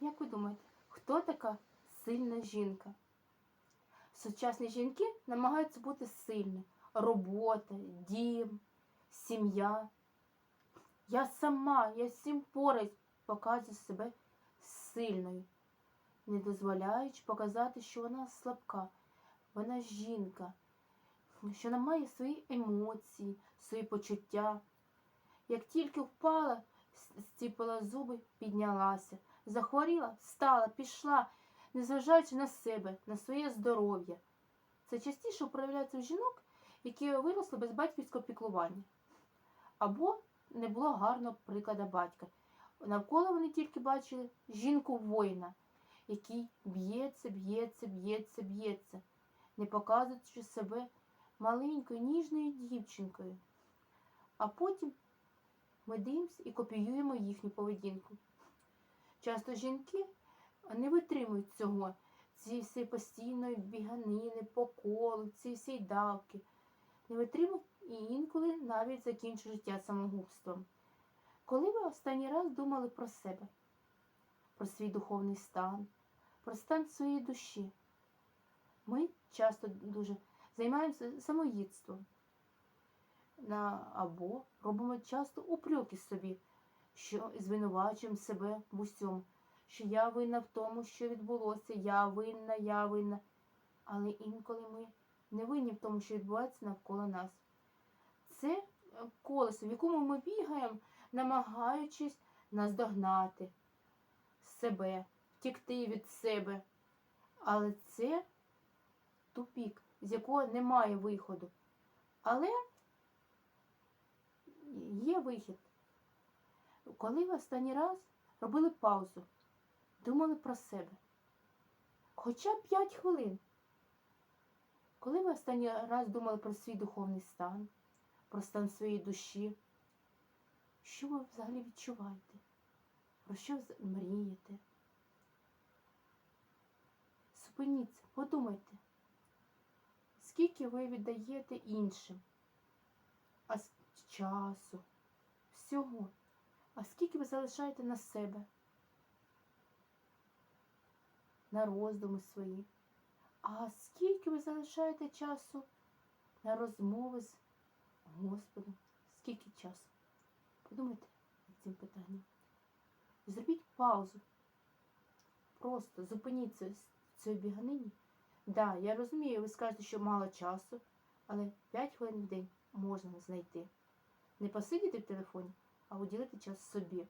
Як ви думаєте, хто така сильна жінка? Сучасні жінки намагаються бути сильними. Робота, дім, сім'я. Я сама, я всім поряд показую себе сильною, не дозволяючи показати, що вона слабка, вона жінка, що вона має свої емоції, свої почуття. Як тільки впала, стіпила зуби, піднялася, захворіла, встала, пішла, незважаючи на себе, на своє здоров'я. Це частіше проявляється в жінок, які виросли без батьківського піклування. Або не було гарного прикладу батька. Навколо вони тільки бачили жінку воїна, який б'ється, б'ється, б'ється, б'ється, не показуючи себе маленькою ніжною дівчинкою. А потім ми дивимося і копіюємо їхню поведінку. Часто жінки не витримують цього, цієї всієї постійної біганини, по колу, цієї всієї давки. Не витримують і інколи навіть закінчують життя самогубством. Коли ви останній раз думали про себе, про свій духовний стан, про стан своєї душі? Ми часто дуже займаємося самоїдством на, або робимо часто упреки собі, що звинувачуємо себе в усьому, що я винна в тому, що відбулося, я винна, я винна. Але інколи ми не винні в тому, що відбувається навколо нас. Це е, колесо, в якому ми бігаємо, намагаючись наздогнати себе, втікти від себе. Але це тупік, з якого немає виходу. Але є вихід. Коли ви останній раз робили паузу, думали про себе. Хоча б 5 хвилин. Коли ви останній раз думали про свій духовний стан, про стан своєї душі, що ви взагалі відчуваєте? Про що мрієте? Зупиніться, подумайте, скільки ви віддаєте іншим, а з часу, всього, а скільки ви залишаєте на себе, на роздуми свої, а скільки ви залишаєте часу на розмови з Господом, скільки часу? Подумайте над цим питанням. Зробіть паузу. Просто зупиніться цієї біганині. Да, я розумію, ви скажете, що мало часу, але 5 хвилин в день можна знайти. Не посидіти в телефоні, а уділити час собі.